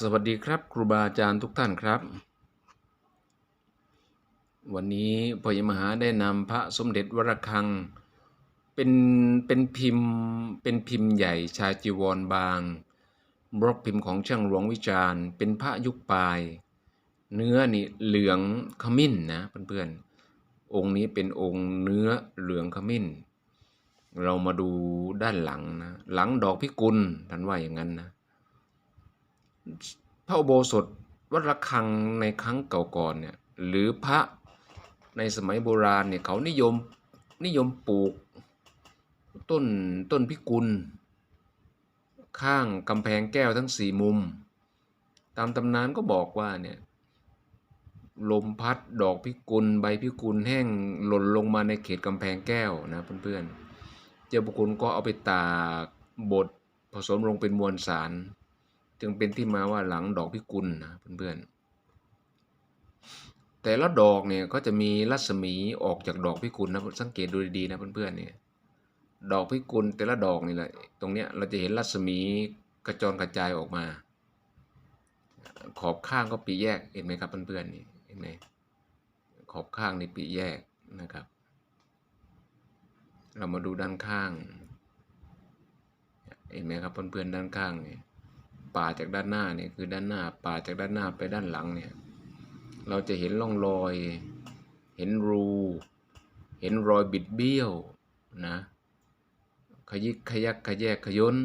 สวัสดีครับครูบาอาจารย์ทุกท่านครับ วันนี้พญมหาได้นำพระสมเด็จวรคัง เป็นเป็นพิมพ์เป็นพิมพ์ใหญ่ชาจีวรบาง บล็อกพิมพ์ของช่างหลวงวิจารณ์ เป็นพระยุคปลาย เนื้อนี่เหลืองขมิ้นนะเพื่อนๆองค์นี้เป็นองค์เนื้อเหลืองขมิ้น เรามาดูด้านหลังนะหลังดอกพิกุลท่านว่าอย่างนั้นนะ พระอุโบสถวัดระฆังในครั้งเก่าก่อนเนี่ยหรือพระในสมัยโบราณเนี่ยเขานิยมนิยมปลูกต้นต้นพิกุล ข้างกำแพงแก้วทั้งสี่มุม ตามตำนานก็บอกว่าเนี่ยลมพัดดอกพิกุล ใบพิกุลแห้งหล่นลงมาในเขตกำแพงแก้วนะเพื่อนๆเจ้าบุคคลก็เอาไปตากบดผสมลงเป็นมวลสาร จึงเป็นที่มาว่าหลังดอกพิกุลนะเพื่อนๆ แต่ละดอกเนี่ยก็จะมีรัศมีออกจากดอกพิกุลนะสังเกตดูดีๆนะเพื่อนๆเนี่ยดอกพิกุลแต่ละดอกนี่แหละตรงเนี้ยเราจะเห็นรัศมีกระจรกระจายออกมา ขอบข้างก็ปีแยกเห็นไหมครับเพื่อนๆนี่เห็นไหมขอบข้างนี่ปีแยกนะครับ เรามาดูด้านข้าง เห็นไหมครับเพื่อนๆด้านข้างเนี่ย ป่าจากด้านหน้าเนี่ยคือด้านหน้าป่าจากด้านหน้าไปด้านหลังเนี่ยเราจะเห็นร่องรอย เห็นรู เห็นรอยบิดเบี้ยวนะขยิกขยักขยแยกขยน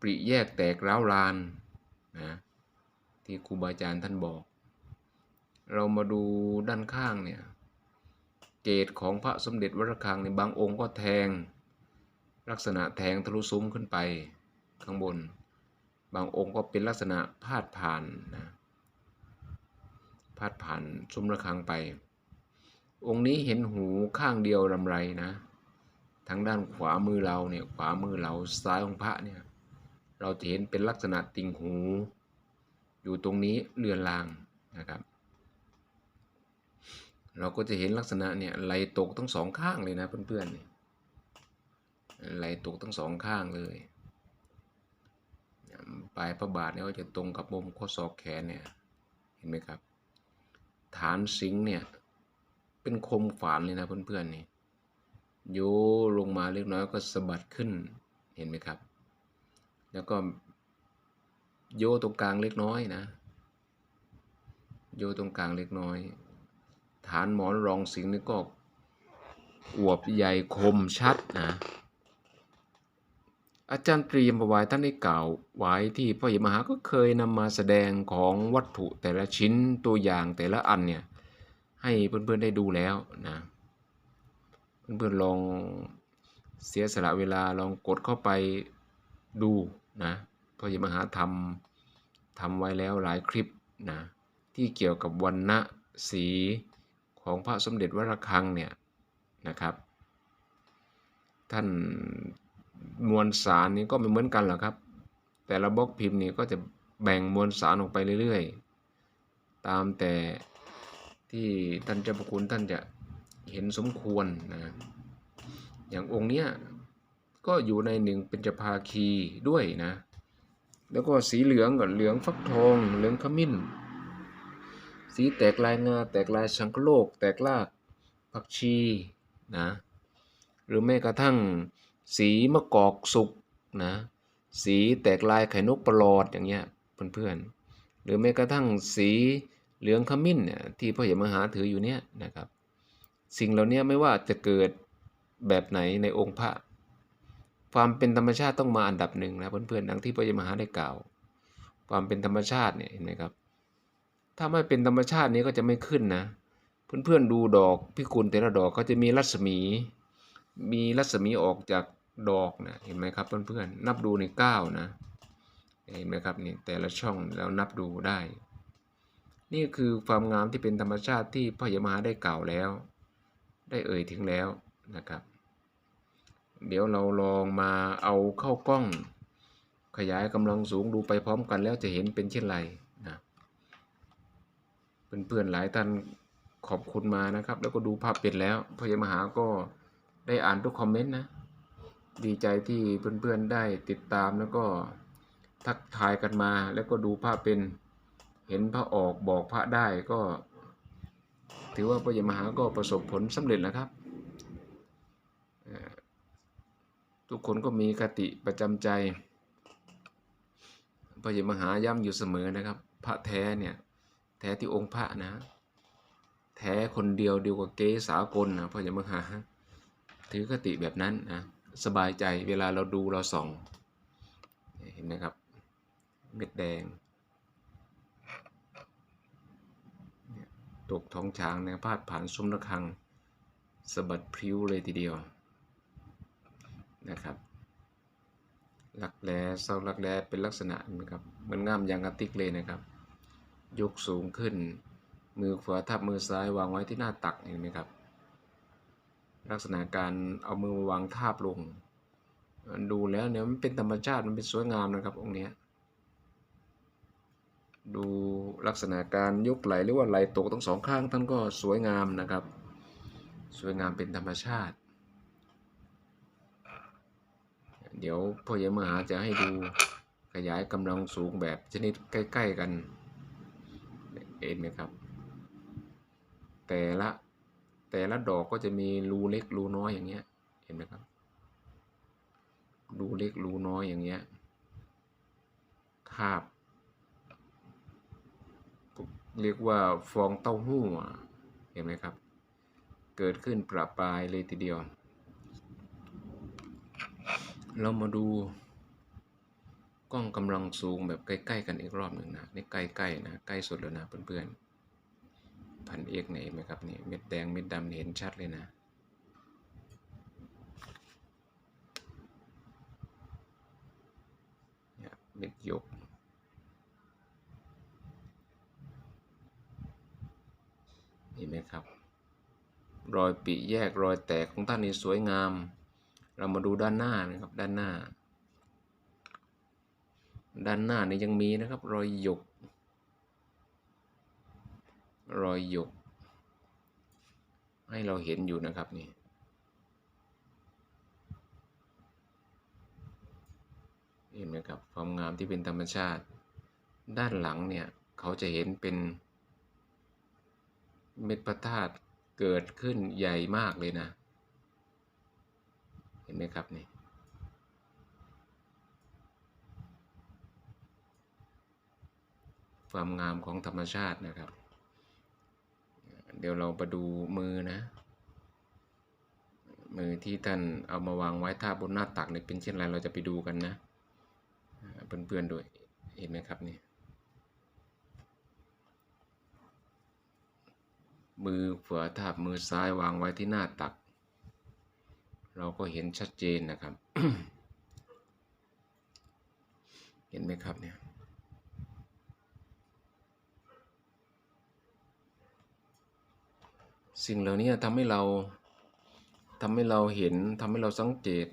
ปริแยกแตกร้าวรานนะที่ครูบาอาจารย์ท่านบอก เรามาดูด้านข้างเนี่ยเกตของพระสมเด็จวรคังในบางองค์ก็แทง ลักษณะแทงทะลุซุ้มขึ้นไปข้างบน บางองค์ก็เป็นลักษณะพาดผ่านนะพาดผ่านซุ้มระฆังไป องค์นี้เห็นหูข้างเดียวรำไรนะ ทางด้านขวามือเราเนี่ยขวามือเราซ้ายของพระเนี่ยเราจะเห็นเป็นลักษณะติ่งหู อยู่ตรงนี้เรือนรางนะครับ เราก็จะเห็นลักษณะเนี่ยไหลตกทั้งสองข้างเลยนะเพื่อนๆไหลตกทั้งสองข้างเลย ปลายพระบาทเนี่ยก็จะตรงกับมุมข้อศอกแขนเนี่ยเห็นไหมครับ ฐานสิงห์เนี่ยเป็นคมฝานเลยนะเพื่อนๆนี่โยลงมาเล็กน้อยก็สะบัดขึ้นเห็นไหมครับ แล้วก็โยตรงกลางเล็กน้อยนะ โยตรงกลางเล็กน้อย ฐานหมอนรองสิงห์นี่ก็อวบใหญ่คมชัดนะ อาจารย์เตรียมประวัติท่านได้กล่าวไว้ที่พ่อใหญ่มหาก็เคยนำมาแสดงของวัตถุแต่ละชิ้นตัวอย่างแต่ละอันเนี่ยให้เพื่อนๆได้ดูแล้วนะเพื่อนๆลองเสียสละเวลาลองกดเข้าไปดูนะพ่อใหญ่มหาทำทำไว้แล้วหลายคลิปนะที่เกี่ยวกับวันณะสีของพระสมเด็จวรคังเนี่ยนะครับ ท่าน วลสารนี้ก็ไม่เหมือนกันหรอกครับ แต่ละบล็อกพิมพ์นี้ก็จะแบ่งมวลสารออกไปเรื่อยๆ ตามแต่ที่ท่านเจ้าพระคุณท่านจะเห็นสมควรนะอย่างองค์เนี้ยก็อยู่ในหนึ่งเป็นจภาคีด้วยนะ แล้วก็สีเหลืองกับเหลืองฟักทองเหลืองขมิ้น สีแตกลายงาแตกลายชังโลก แตกลากผักชีนะหรือแม้กระทั่ง สีมะกอกสุกนะสีแตกลายไข่นกประหลอดอย่างเงี้ยเพื่อนๆหรือแม้กระทั่งสีเหลืองขมิ้นเนี่ยที่พ่อใหญ่มหาถืออยู่เนี่ยนะครับ สิ่งเหล่านี้ไม่ว่าจะเกิดแบบไหนในองค์พระ ความเป็นธรรมชาติต้องมาอันดับหนึ่งนะเพื่อนๆดังที่พ่อใหญ่มหาได้กล่าว ความเป็นธรรมชาติเนี่ยเห็นไหมครับ ถ้าไม่เป็นธรรมชาตินี้ก็จะไม่ขึ้นนะ เพื่อนๆดูดอกพิกุลแต่ละดอกเขาจะมีรัศมี มีรัศมีออกจาก ดอกนะเห็นไหมครับเพื่อนๆนับดูในเก้านะเห็นไหมครับนี่แต่ละช่องแล้วนับดูได้ นี่คือความงามที่เป็นธรรมชาติที่พ่อใหญ่มหาได้กล่าวแล้ว ได้เอ่ยถึงแล้วนะครับ เดี๋ยวเราลองมาเอาเข้ากล้อง ขยายกำลังสูงดูไปพร้อมกันแล้วจะเห็นเป็นเช่นไรนะเพื่อนๆหลายท่านขอบคุณมานะครับ แล้วก็ดูภาพเป็นแล้วพ่อใหญ่มหาก็ได้อ่านทุกคอมเมนต์นะ ดีใจที่เพื่อนๆได้ติดตามแล้วก็ทักทายกันมา แล้วก็ดูพระเป็นเห็นพระออกบอกพระได้ก็ ถือว่าพระยมหาก็ประสบผลสำเร็จแล้วครับ ทุกคนก็มีคติประจำใจพระยมหาย้ำอยู่เสมอนะครับ พระแท้เนี่ยแท้ที่องค์พระนะ แท้คนเดียวเดียวกับเกสากลนะพระยมหาถือคติแบบนั้นนะ สบายใจเวลาเราดูเราส่อง เห็นไหมครับ เม็ดแดง ตกท้องช้างเนี่ยพาดผ่านซุ้มระฆังสะบัดพริ้วเลยทีเดียวนะครับลักแร้เสาลักแร้เป็นลักษณะนะครับเหมือนง่ามยางกระติกเลยนะครับ ยกสูงขึ้น มือขวาทับมือซ้ายวางไว้ที่หน้าตักเห็นไหมครับ ลักษณะการเอามือมาวางทาบลง ดูแล้วเนี่ยมันเป็นธรรมชาติมันเป็นสวยงามนะครับองค์นี้ดูลักษณะการยกไหลหรือว่าไหลตกทั้งสองข้างท่านก็สวยงามนะครับ สวยงามเป็นธรรมชาติ เดี๋ยวพ่อใหญ่มหาจะให้ดูขยายกำลังสูงแบบชนิดใกล้ ๆ กันเห็นไหมครับ แต่ละ แต่ละดอกก็จะมีรูเล็กรูน้อยอย่างเงี้ย เห็นไหมครับ รูเล็กรูน้อยอย่างเงี้ยคาบเรียกว่าฟองเต้าหู้เห็นไหมครับ เกิดขึ้นประปรายเลยทีเดียว เรามาดูกล้องกำลังสูงแบบใกล้ ๆ กันอีกรอบหนึ่งนะนี่ใกล้ๆนะใกล้สุดแล้วนะเพื่อนๆ พันเอกไหนไหมครับนี่เม็ดแดงเม็ดดำเห็นชัดเลยนะเนี่ยเม็ดยกเห็นไหมครับ รอยปีแยกรอยแตกของท่านนี่สวยงาม เรามาดูด้านหน้านะครับด้านหน้า ด้านหน้านี่ยังมีนะครับ รอยหยก รอยหยก ให้เราเห็นอยู่นะครับนี่เห็นไหมครับความงามที่เป็นธรรมชาติ ด้านหลังเนี่ย เขาจะเห็นเป็นเม็ดพระธาตุเกิดขึ้นใหญ่มากเลยนะ เห็นไหมครับนี่ความงามของธรรมชาตินะครับ ดี๋ยวเราไปดูมือนะ มือที่ท่านเอามาวางไว้ท่าบนหน้าตักเนี่ยเป็นเช่นไรเราจะไปดูกันนะเพื่อนๆด้วยเห็นไหมครับนี่มือขวาทับมือซ้ายวางไว้ที่หน้าตัก เราก็เห็นชัดเจนนะครับ เห็นไหมครับเนี่ย สิ่งเหล่านี้ทำให้เราทำให้เราเห็นทำให้เราสังเกต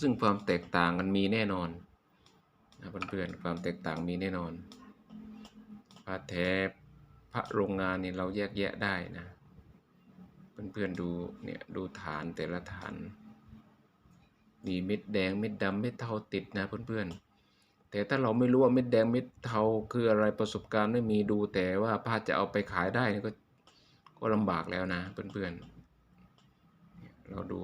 ซึ่งความแตกต่างกันมีแน่นอนนะเพื่อนๆความแตกต่างมีแน่นอนพระแท้พระโรงงานนี่เราแยกแยะได้นะเพื่อนๆดูเนี่ยดูฐานแต่ละฐาน มีเม็ดแดงเม็ดดำเม็ดเทาติดนะเพื่อนๆแต่ถ้าเราไม่รู้ว่าเม็ดแดงเม็ดเทาคืออะไรประสบการณ์ไม่มีดูแต่ว่าผ้าจะเอาไปขายได้ก็ ก็ลำบากแล้วนะเพื่อนๆ เราดู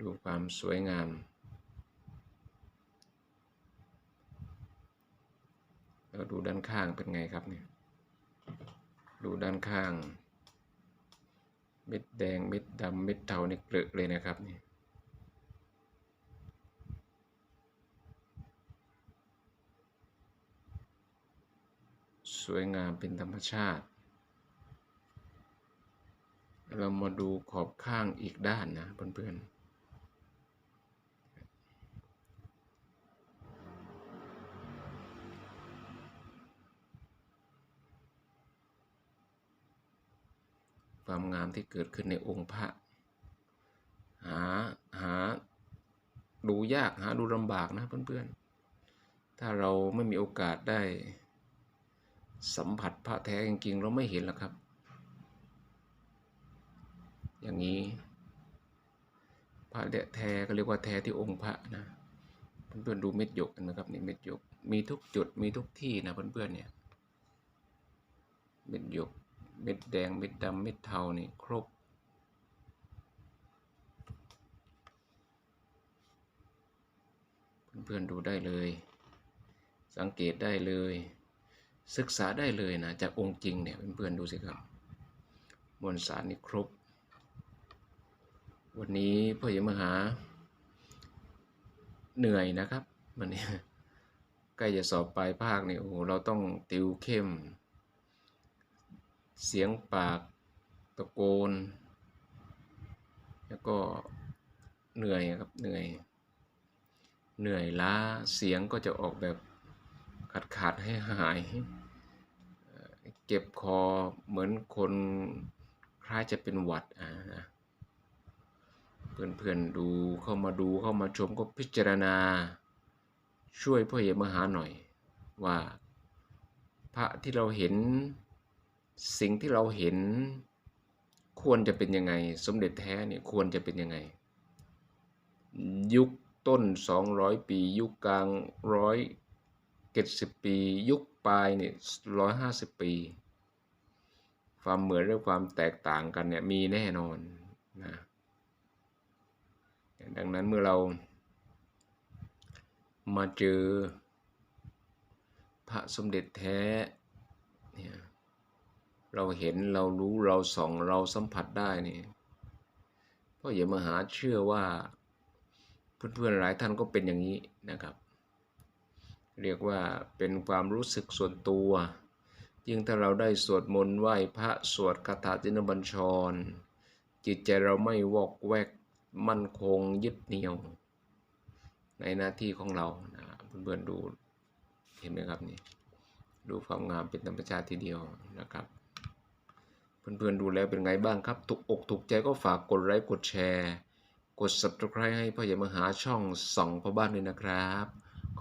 ดูความสวยงามเราดูด้านข้างเป็นไงครับเนี่ย ดูด้านข้าง เม็ดแดง เม็ดดำ เม็ดเทานี่เกลือเลยนะครับเนี่ย สวยงามเป็นธรรมชาติ เรามาดูขอบข้างอีกด้านนะเพื่อนๆความงามที่เกิดขึ้นในองค์พระ หาหาดูยากหาดูลำบากนะเพื่อนๆ ถ้าเราไม่มีโอกาสได้ สัมผัสพระแท้จริงๆเราไม่เห็นหรอกครับ อย่างนี้ พระเดะแท้ก็เรียกว่าแท้ที่องค์พระนะเพื่อนๆดูเม็ดหยกกันนะครับนี่เม็ดหยกมีทุกจุดมีทุกที่นะเพื่อนๆเนี่ยเม็ดหยกเม็ดแดงเม็ดดำเม็ดเทานี่ครบเพื่อนๆดูได้เลย สังเกตได้เลย ศึกษาได้เลยนะ จากองค์จริงเนี่ยเพื่อนๆดูสิครับ มวลสารนี่ครบ วันนี้พ่อใหญ่มหา เหนื่อยนะครับวันนี้ใกล้จะสอบปลายภาคนี่โอ้โหเราต้องติวเข้ม เสียงปากตะโกน แล้วก็เหนื่อยครับเหนื่อย เหนื่อยล้าเสียงก็จะออกแบบขาดขาดให้หาย เก็บคอเหมือนคนคล้ายจะเป็นหวัดอ่านะเพื่อนๆดูเข้ามาดูเข้ามาชมก็พิจารณา ช่วยพ่อใหญ่มหาหน่อย ว่าพระที่เราเห็นสิ่งที่เราเห็นควรจะเป็นยังไง สมเด็จแท้เนี่ยควรจะเป็นยังไง ยุคต้น 200 ปี ยุคกลางร้อยเจ็ดสิบปี ยุค ปลายเนี่ยร้อยห้าสิบปี ความเหมือนและความแตกต่างกันเนี่ยมีแน่นอนนะดังนั้นเมื่อเรามาเจอพระสมเด็จแท้เนี่ยเราเห็นเรารู้เราส่องเราสัมผัสได้นี่พ่อใหญ่มหาเชื่อว่าเพื่อนๆหลายท่านก็เป็นอย่างนี้นะครับ เรียกว่าเป็นความรู้สึกส่วนตัว ยิ่งถ้าเราได้สวดมนต์ไหว้พระสวดคาถาจินบัญชร จิตใจเราไม่วอกแวกมั่นคงยึดเหนี่ยว ในหน้าที่ของเรานะเพื่อนๆดูเห็นไหมครับนี่ดูความงามเป็นธรรมชาติทีเดียวนะครับ เพื่อนๆดูแล้วเป็นไงบ้างครับ ถูกอกถูกใจก็ฝากกดไลค์กดแชร์ กด subscribe ให้พ่อใหญ่มหาช่องส่องพ่อบ้านด้วยนะครับ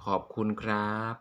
ขอบคุณครับ